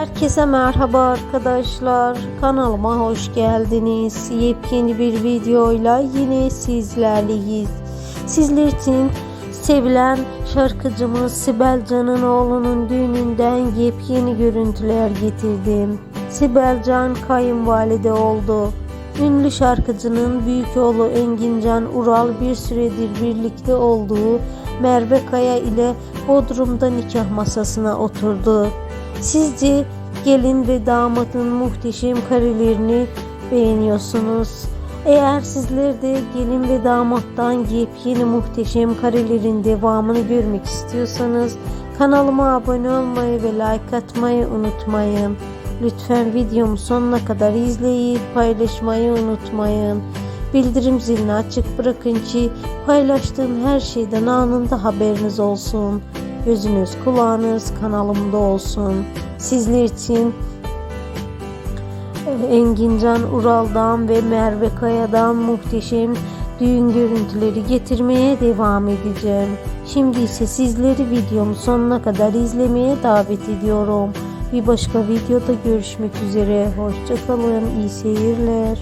Herkese merhaba arkadaşlar. Kanalıma hoş geldiniz. Yepyeni bir videoyla yine sizlerleyiz. Sizler için sevilen şarkıcımız Sibel Can'ın oğlunun düğününden yepyeni görüntüler getirdim. Sibel Can kayınvalide oldu. Ünlü şarkıcının büyük oğlu Engin Can Ural bir süredir birlikte olduğu Merve Kaya ile Bodrum'da nikah masasına oturdu. Sizce gelin ve damadın muhteşem karelerini beğeniyorsunuz. Eğer sizler de gelin ve damattan yepyeni muhteşem karelerin devamını görmek istiyorsanız kanalıma abone olmayı ve like atmayı unutmayın. Lütfen videomu sonuna kadar izleyip paylaşmayı unutmayın. Bildirim zilini açık bırakın ki paylaştığım her şeyden anında haberiniz olsun. Gözünüz kulağınız kanalımda olsun. Sizler için e, Engincan Ural'dan ve Merve Kaya'dan muhteşem düğün görüntüleri getirmeye devam edeceğim. Şimdi ise sizleri videomu sonuna kadar izlemeye davet ediyorum. Bir başka videoda görüşmek üzere. Hoşçakalın. İyi seyirler.